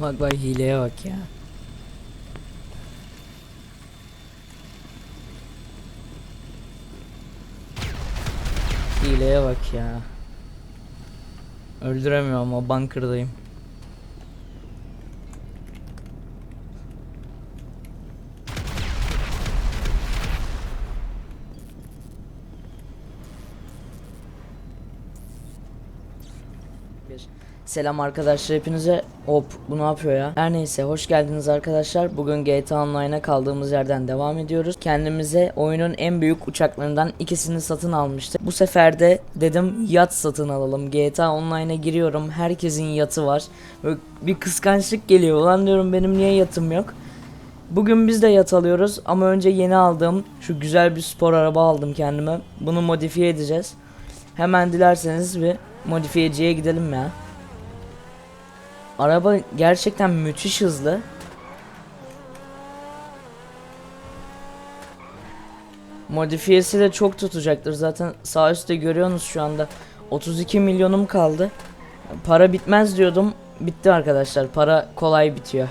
Bak bak hileye bak ya. Hileye bak ya. Öldüremiyorum ama bunker'dayım. Bir. Selam arkadaşlar hepinize. Hop bu ne yapıyor ya? Her neyse hoş geldiniz arkadaşlar. Bugün GTA Online'a kaldığımız yerden devam ediyoruz. Kendimize oyunun en büyük uçaklarından ikisini satın almıştık. Bu sefer de dedim yat satın alalım. GTA Online'a giriyorum. Herkesin yatı var. Böyle bir kıskançlık geliyor. Ulan diyorum benim niye yatım yok? Bugün biz de yat alıyoruz ama önce yeni aldığım şu güzel bir spor araba aldım kendime. Bunu modifiye edeceğiz. Hemen dilerseniz bir modifiyeciye gidelim ya. Araba gerçekten müthiş hızlı. Modifiyesi de çok tutacaktır. Zaten sağ üstte görüyorsunuz şu anda. 32 milyonum kaldı. Para bitmez diyordum. Bitti arkadaşlar. Para kolay bitiyor.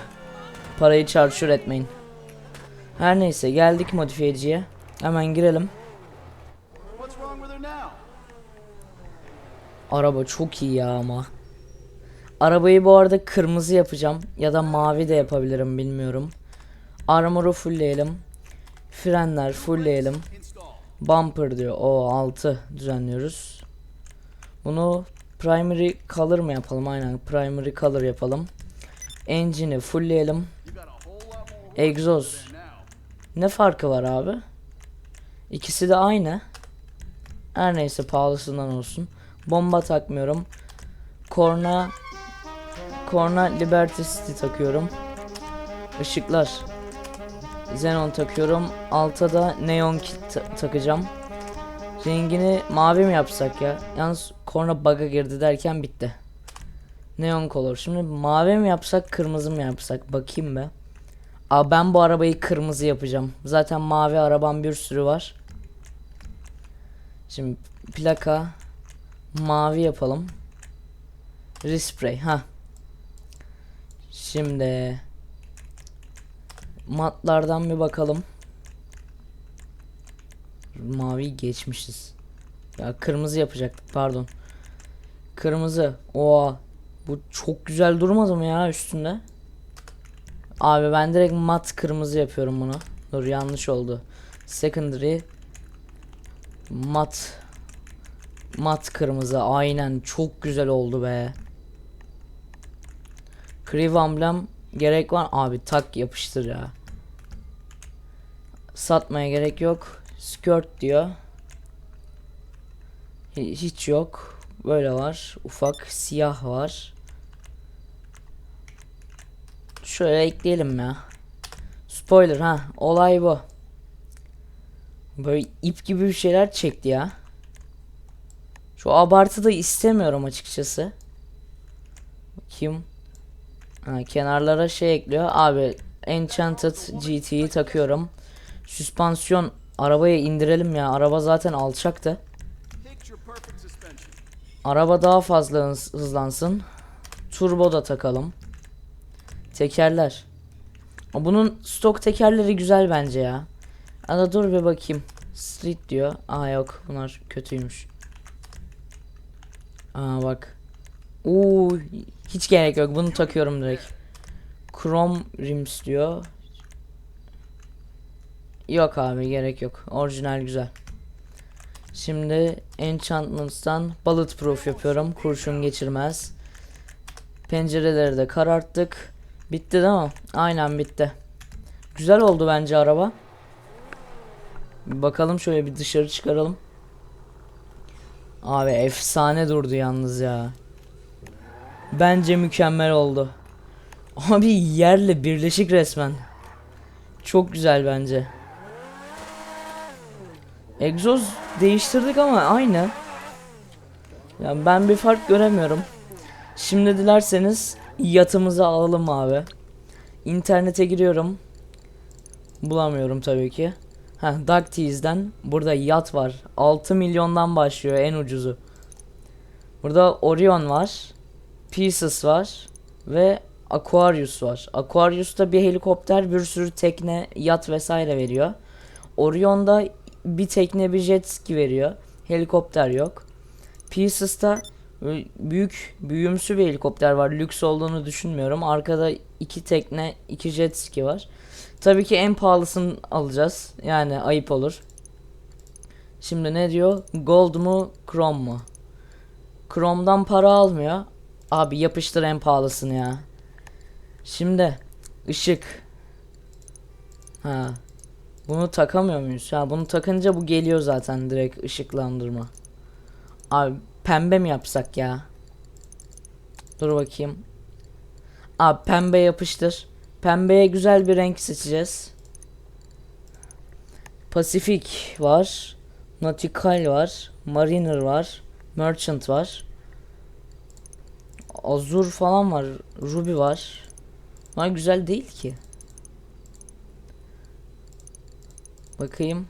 Parayı çarçur etmeyin. Her neyse geldik modifiyeciye. Hemen girelim. Araba çok iyi ya ama. Arabayı bu arada kırmızı yapacağım ya da mavi de yapabilirim bilmiyorum. Armor'u fullleyelim. Frenler fullleyelim. Bumper diyor. O 6 düzenliyoruz. Bunu primary color mı yapalım? Aynen primary color yapalım. Engine'i fullleyelim. Egzoz. Ne farkı var abi? İkisi de aynı. Her neyse pahalısından olsun. Bomba takmıyorum. Korna Korna Liberty City takıyorum. Işıklar. Xenon takıyorum. Alta da Neon Kit ta- takacağım. Rengini mavi mi yapsak ya? Yalnız korna bug'a girdi derken bitti. Neon color. Şimdi mavi mi yapsak kırmızı mı yapsak? Bakayım be. Aa ben bu arabayı kırmızı yapacağım. Zaten mavi arabam bir sürü var. Şimdi plaka mavi yapalım. Respray ha. Şimdi matlardan bir bakalım. Mavi geçmişiz. Ya kırmızı yapacaktık pardon. Kırmızı. Oha. Bu çok güzel durmadı mı ya üstünde? Abi ben direkt mat kırmızı yapıyorum bunu. Dur yanlış oldu. Secondary mat mat kırmızı aynen çok güzel oldu be. Crew emblem gerek var abi tak yapıştır ya. Satmaya gerek yok. Skirt diyor. Hi- Hiç yok. Böyle var. Ufak siyah var. Şöyle ekleyelim ya. Spoiler ha. Olay bu. Böyle ip gibi bir şeyler çekti ya. Şu abartı da istemiyorum açıkçası. Bakayım. Kenarlara şey ekliyor. Abi Enchanted GT'yi takıyorum. Süspansiyon arabaya indirelim ya. Araba zaten alçaktı. Araba daha fazla hız- hızlansın. Turbo da takalım. Tekerler. Bunun stok tekerleri güzel bence ya. Ada dur bir bakayım. Street diyor. Aa yok bunlar kötüymüş. Aa bak. Oo hiç gerek yok. Bunu takıyorum direkt. Chrome rims diyor. Yok abi gerek yok. Orijinal güzel. Şimdi Enchantments'tan Bulletproof yapıyorum. Kurşun geçirmez. Pencereleri de kararttık. Bitti değil mi? Aynen bitti. Güzel oldu bence araba. Bakalım şöyle bir dışarı çıkaralım. Abi efsane durdu yalnız ya. Bence mükemmel oldu. Abi yerle birleşik resmen. Çok güzel bence. Egzoz değiştirdik ama aynı. Ya ben bir fark göremiyorum. Şimdi dilerseniz yatımızı alalım abi. İnternete giriyorum. Bulamıyorum tabii ki. Ha, Duckteas'den burada yat var. 6 milyondan başlıyor en ucuzu. Burada Orion var. Pieces var. Ve Aquarius var. Aquarius'ta bir helikopter, bir sürü tekne, yat vesaire veriyor. Orion'da bir tekne, bir jet ski veriyor. Helikopter yok. Pieces'ta e, büyük, büyümsü bir helikopter var. Lüks olduğunu düşünmüyorum. Arkada iki tekne, iki jet ski var. Tabii ki en pahalısını alacağız. Yani ayıp olur. Şimdi ne diyor? Gold mu, Chrome mu? Chrome'dan para almıyor. Abi yapıştır en pahalısını ya. Şimdi ışık. Ha. Bunu takamıyor muyuz? Ha bunu takınca bu geliyor zaten direkt ışıklandırma. Abi pembe mi yapsak ya? Dur bakayım. Abi pembe yapıştır. Pembeye güzel bir renk seçeceğiz. Pasifik var. Nautical var. Mariner var. Merchant var. Azur falan var. Ruby var. Ama güzel değil ki. Bakayım.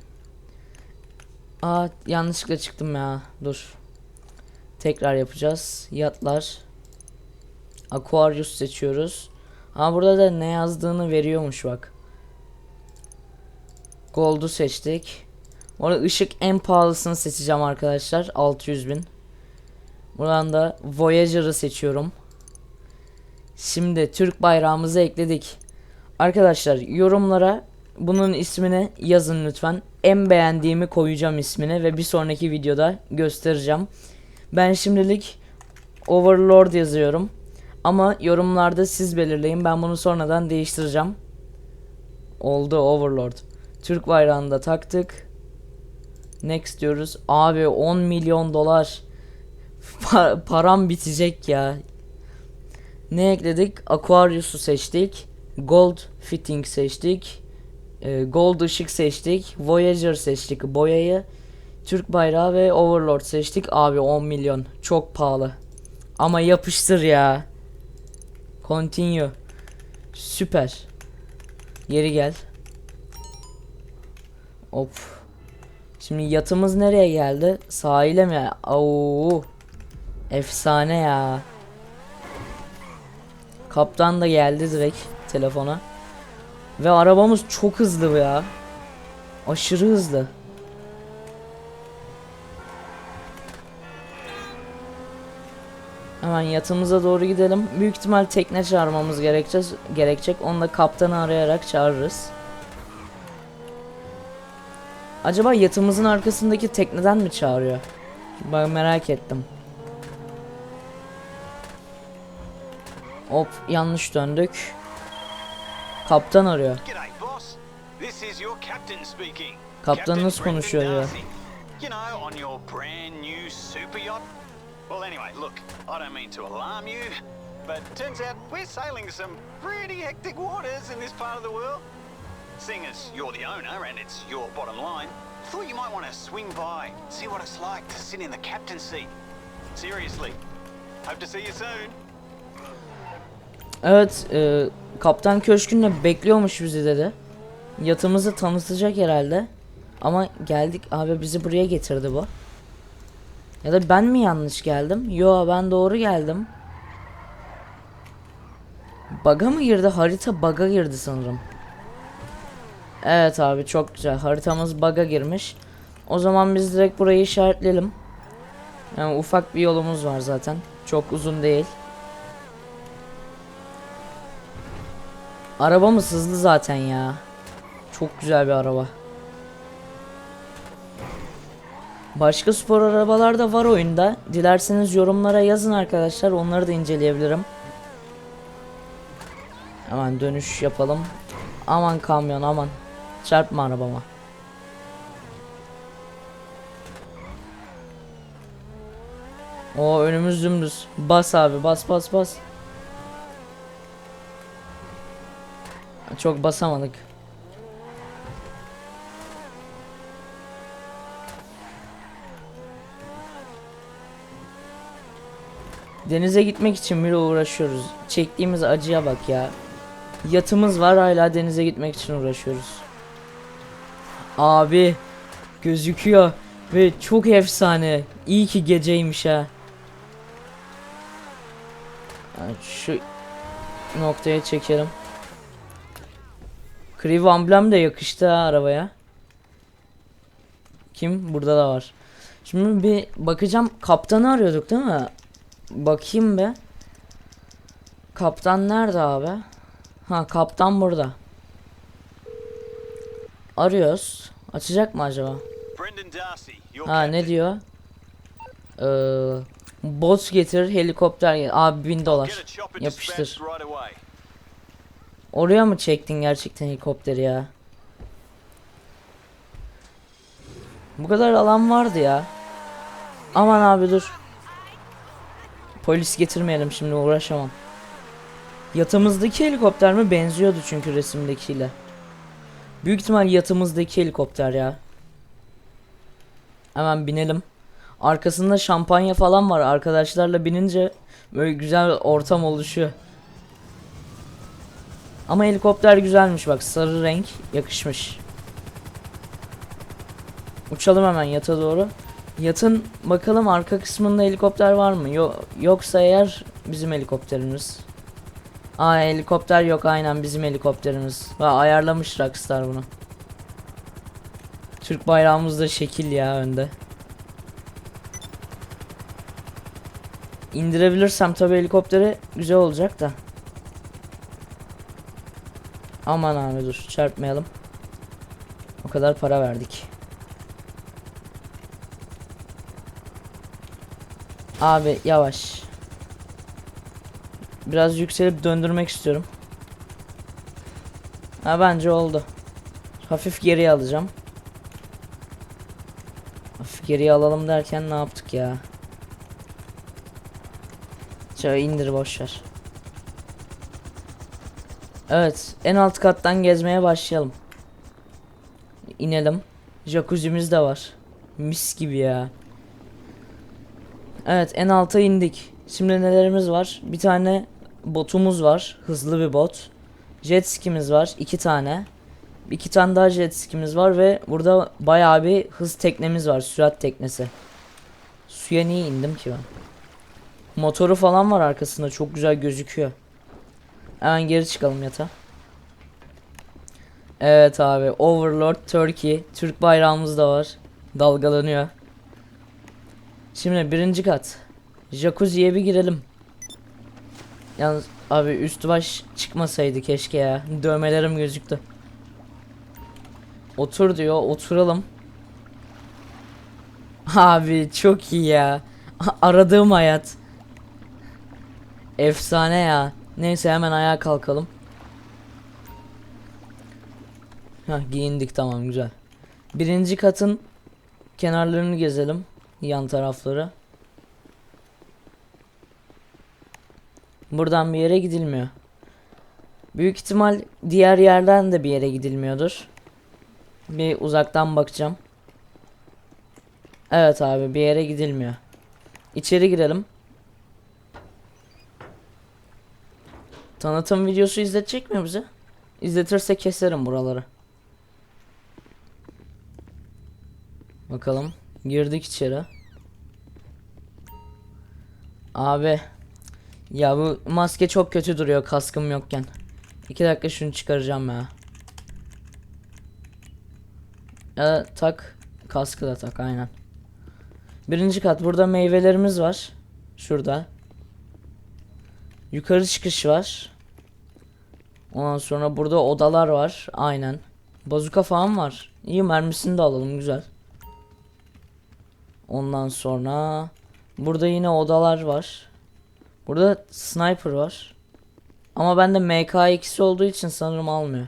Aa yanlışlıkla çıktım ya. Dur. Tekrar yapacağız. Yatlar. Aquarius seçiyoruz. Ha burada da ne yazdığını veriyormuş bak. Gold'u seçtik. Orada ışık en pahalısını seçeceğim arkadaşlar. 600 bin. Buradan da Voyager'ı seçiyorum. Şimdi Türk bayrağımızı ekledik. Arkadaşlar yorumlara bunun ismini yazın lütfen. En beğendiğimi koyacağım ismini ve bir sonraki videoda göstereceğim. Ben şimdilik Overlord yazıyorum. Ama yorumlarda siz belirleyin. Ben bunu sonradan değiştireceğim. Oldu Overlord. Türk bayrağını da taktık. Next diyoruz. Abi 10 milyon dolar. Pa- param bitecek ya. Ne ekledik? Aquarius'u seçtik. Gold fitting seçtik. Ee, gold ışık seçtik. Voyager seçtik. Boyayı. Türk bayrağı ve Overlord seçtik. Abi 10 milyon. Çok pahalı. Ama yapıştır ya. Continue. Süper. Geri gel. Hop. Şimdi yatımız nereye geldi? Sahile mi? Oo. Efsane ya. Kaptan da geldi direkt telefona. Ve arabamız çok hızlı ya. Aşırı hızlı. Hemen yatımıza doğru gidelim. Büyük ihtimal tekne çağırmamız gerekecek. gerekecek. Onu da kaptanı arayarak çağırırız. Acaba yatımızın arkasındaki tekneden mi çağırıyor? Ben merak ettim. Hop yanlış döndük. Kaptan arıyor. Kaptanınız konuşuyor ya. You know, on your brand new super yacht. Well, anyway, look, I don't mean to alarm you, but turns out we're sailing some pretty hectic waters in this part of the world. Seeing as you're the owner and it's your bottom line, thought you might want to swing by, see what it's like to sit in the captain's seat. Seriously. Hope to see you soon. Evet, e, Kaptan Köşkü'nde bekliyormuş bizi dedi. Yatımızı tanıtacak herhalde. Ama geldik abi bizi buraya getirdi bu. Ya da ben mi yanlış geldim? Yo ben doğru geldim. Baga mı girdi? Harita baga girdi sanırım. Evet abi çok güzel. Haritamız baga girmiş. O zaman biz direkt burayı işaretleyelim. Yani ufak bir yolumuz var zaten. Çok uzun değil. Arabamız hızlı zaten ya. Çok güzel bir araba. Başka spor arabalar da var oyunda. Dilerseniz yorumlara yazın arkadaşlar. Onları da inceleyebilirim. Hemen dönüş yapalım. Aman kamyon aman. Çarpma arabama. O önümüz dümdüz. Bas abi bas bas bas. Çok basamadık. Denize gitmek için bile uğraşıyoruz. Çektiğimiz acıya bak ya. Yatımız var hala denize gitmek için uğraşıyoruz. Abi gözüküyor ve çok efsane. İyi ki geceymiş ha. Ha, Şu noktaya çekelim. Crew amblem de yakıştı ha arabaya. Kim? Burada da var. Şimdi bir bakacağım. Kaptanı arıyorduk değil mi? Bakayım be. Kaptan nerede abi? Ha kaptan burada. Arıyoruz. Açacak mı acaba? Ha ne diyor? Ee, bot getir helikopter. Abi bin dolar. Yapıştır. Oraya mı çektin gerçekten helikopteri ya? Bu kadar alan vardı ya. Aman abi dur. Polis getirmeyelim şimdi uğraşamam. Yatımızdaki helikopter mi benziyordu çünkü resimdekiyle. Büyük ihtimal yatımızdaki helikopter ya. Hemen binelim. Arkasında şampanya falan var. Arkadaşlarla binince böyle güzel ortam oluşuyor. Ama helikopter güzelmiş bak sarı renk yakışmış. Uçalım hemen yata doğru. Yatın bakalım arka kısmında helikopter var mı? Yo yoksa eğer bizim helikopterimiz. Aa helikopter yok aynen bizim helikopterimiz. Va ayarlamış Rockstar bunu. Türk bayrağımız da şekil ya önde. İndirebilirsem tabi helikopteri güzel olacak da. Aman abi dur çarpmayalım. O kadar para verdik. Abi yavaş. Biraz yükselip döndürmek istiyorum. Ha bence oldu. Hafif geriye alacağım. Hafif geriye alalım derken ne yaptık ya? Şöyle indir boşver. Evet, en alt kattan gezmeye başlayalım. İnelim. Jacuzzi'miz de var. Mis gibi ya. Evet, en alta indik. Şimdi nelerimiz var? Bir tane botumuz var. Hızlı bir bot. Jet ski'miz var. iki tane. İki tane daha jet ski'miz var ve burada bayağı bir hız teknemiz var. Sürat teknesi. Suya niye indim ki ben? Motoru falan var arkasında. Çok güzel gözüküyor. Hemen geri çıkalım yata. Evet abi Overlord Turkey Türk bayrağımız da var. Dalgalanıyor. Şimdi birinci kat. Jacuzziye bir girelim. Yalnız abi üstü baş çıkmasaydı keşke ya. Dövmelerim gözüktü. Otur diyor oturalım. Abi çok iyi ya. Aradığım hayat. Efsane ya. Neyse hemen ayağa kalkalım. Hah giyindik tamam güzel. Birinci katın kenarlarını gezelim. Yan tarafları. Buradan bir yere gidilmiyor. Büyük ihtimal diğer yerden de bir yere gidilmiyordur. Bir uzaktan bakacağım. Evet abi bir yere gidilmiyor. İçeri girelim. Tanıtım videosu izletecek mi bize? İzletirse keserim buraları. Bakalım. Girdik içeri. Abi. Ya bu maske çok kötü duruyor kaskım yokken. İki dakika şunu çıkaracağım ya. Ya tak. Kaskı da tak aynen. Birinci kat. Burada meyvelerimiz var. Şurada. Yukarı çıkış var. Ondan sonra burada odalar var. Aynen. Bazuka falan var. İyi mermisini de alalım güzel. Ondan sonra burada yine odalar var. Burada sniper var. Ama bende MK2'si olduğu için sanırım almıyor.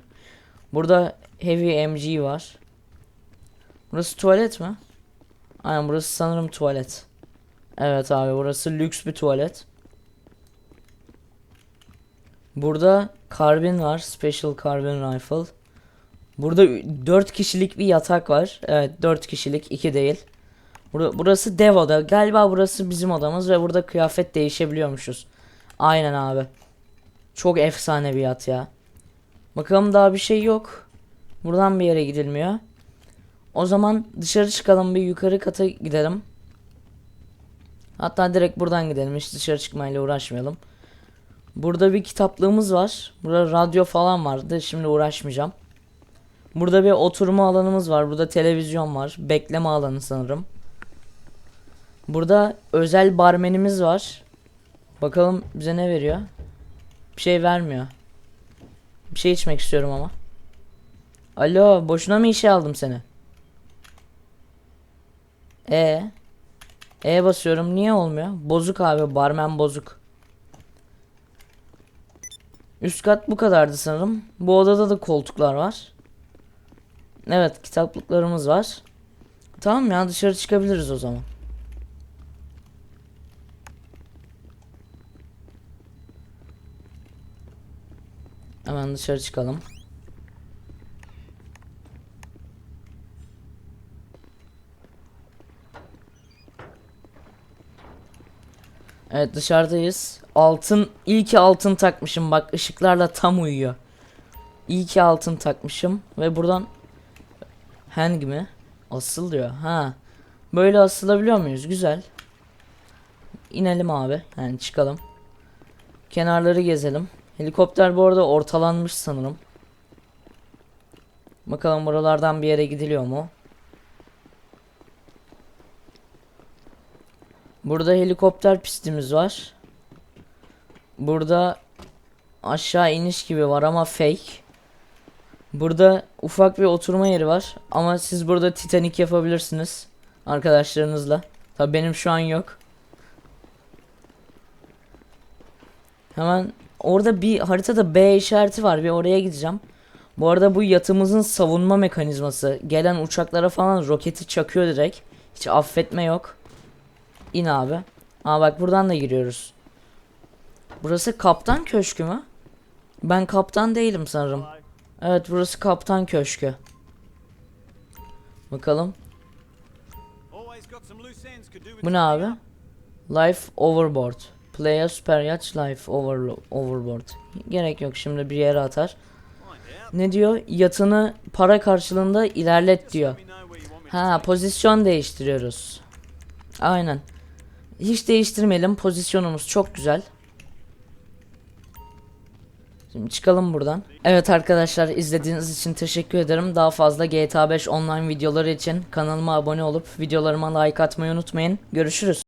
Burada heavy MG var. Burası tuvalet mi? Aynen burası sanırım tuvalet. Evet abi burası lüks bir tuvalet. Burada karbin var. Special Carbine Rifle. Burada 4 kişilik bir yatak var. Evet 4 kişilik 2 değil. Bura, burası dev oda. Galiba burası bizim odamız ve burada kıyafet değişebiliyormuşuz. Aynen abi. Çok efsane bir yat ya. Bakalım daha bir şey yok. Buradan bir yere gidilmiyor. O zaman dışarı çıkalım bir yukarı kata gidelim. Hatta direkt buradan gidelim. Hiç dışarı çıkmayla uğraşmayalım. Burada bir kitaplığımız var. Burada radyo falan vardı. Şimdi uğraşmayacağım. Burada bir oturma alanımız var. Burada televizyon var. Bekleme alanı sanırım. Burada özel barmenimiz var. Bakalım bize ne veriyor? Bir şey vermiyor. Bir şey içmek istiyorum ama. Alo, boşuna mı işe aldım seni? E. E basıyorum. Niye olmuyor? Bozuk abi, barmen bozuk. Üst kat bu kadardı sanırım. Bu odada da koltuklar var. Evet, kitaplıklarımız var. Tamam ya, dışarı çıkabiliriz o zaman. Hemen dışarı çıkalım. Evet dışarıdayız. Altın, iyi ki altın takmışım bak ışıklarla tam uyuyor. İyi ki altın takmışım ve buradan hang mi? Asıl diyor. Ha. Böyle asılabiliyor muyuz? Güzel. İnelim abi. Yani çıkalım. Kenarları gezelim. Helikopter bu arada ortalanmış sanırım. Bakalım buralardan bir yere gidiliyor mu? Burada helikopter pistimiz var. Burada aşağı iniş gibi var ama fake. Burada ufak bir oturma yeri var ama siz burada Titanic yapabilirsiniz arkadaşlarınızla. Tabi benim şu an yok. Hemen orada bir haritada B işareti var. Bir oraya gideceğim. Bu arada bu yatımızın savunma mekanizması. Gelen uçaklara falan roketi çakıyor direkt. Hiç affetme yok. İn abi. Aa bak buradan da giriyoruz. Burası kaptan köşkü mü? Ben kaptan değilim sanırım. Evet burası kaptan köşkü. Bakalım. Bu ne abi? Life overboard. Play a super yacht life over overboard. Gerek yok şimdi bir yere atar. Ne diyor? Yatını para karşılığında ilerlet diyor. Ha pozisyon değiştiriyoruz. Aynen. Hiç değiştirmeyelim. Pozisyonumuz çok güzel. Şimdi çıkalım buradan. Evet arkadaşlar izlediğiniz için teşekkür ederim. Daha fazla GTA 5 online videoları için kanalıma abone olup videolarıma like atmayı unutmayın. Görüşürüz.